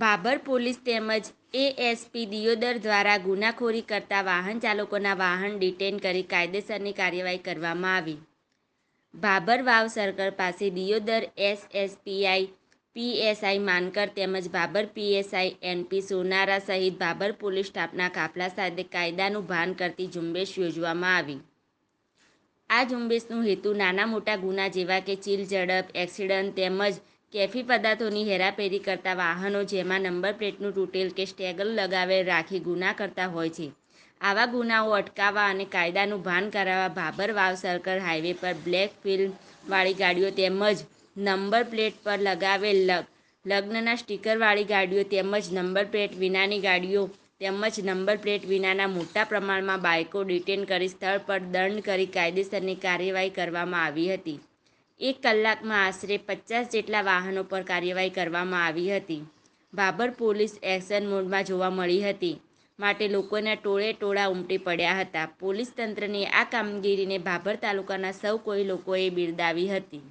Bhabhar police તેમજ ASP Deodar દ્વારા ગુનાખોરી કરતા વાહન ચાલકોના વાહન ડિટેન કરી કાયદેસરની કાર્યવાહી કરવામાં આવી. ભાભર વાવ સર્કલ પાસે દિયોદર એસએસપીઆઈ પીએસઆઈ માનકર તેમજ ભાભર પીએસઆઈ એનપી સોનારા સહિત ભાભર પોલીસ સ્ટાફના કાફલા સાથે કાયદાનું ભાન કરતી ઝુંબેશ યોજવામાં આવી. આ ઝુંબેશનો હેતુ નાના મોટા ગુના જેવા કે ચીલ, ઝડપ, એક્સિડન્ટ તેમજ કેફી પદાર્થોની હેરાફેરી કરતા વાહનો જેમાં નંબર પ્લેટનું તૂટેલ કે સ્ટેગલ લગાવેલ રાખી ગુના કરતા હોય છે. આવા ગુનાઓ અટકાવવા અને કાયદાનું ભાન કરાવવા ભાભર વાવ સર્કલ હાઈવે પર બ્લેક ફિલ્મવાળી ગાડીઓ તેમજ નંબર પ્લેટ પર લગાવેલ લગ્નના સ્ટીકરવાળી ગાડીઓ તેમજ નંબર પ્લેટ વિનાની ગાડીઓ તેમજ નંબર પ્લેટ વિનાના મોટા પ્રમાણમાં બાઇકો ડિટેન કરી સ્થળ પર દંડ કરી કાયદેસરની કાર્યવાહી કરવામાં આવી હતી. એક કલાકમાં આશરે પચાસ જેટલા વાહનો પર કાર્યવાહી કરવામાં આવી હતી. બાબર પોલીસ એક્શન મોડમાં જોવા મળી હતી. માટે લોકોના ટોળે ટોળા ઉમટી પડ્યા હતા. પોલીસ તંત્રની આ કામગીરીને ભાભર તાલુકાના સૌ કોઈ લોકોએ બિરદાવી હતી.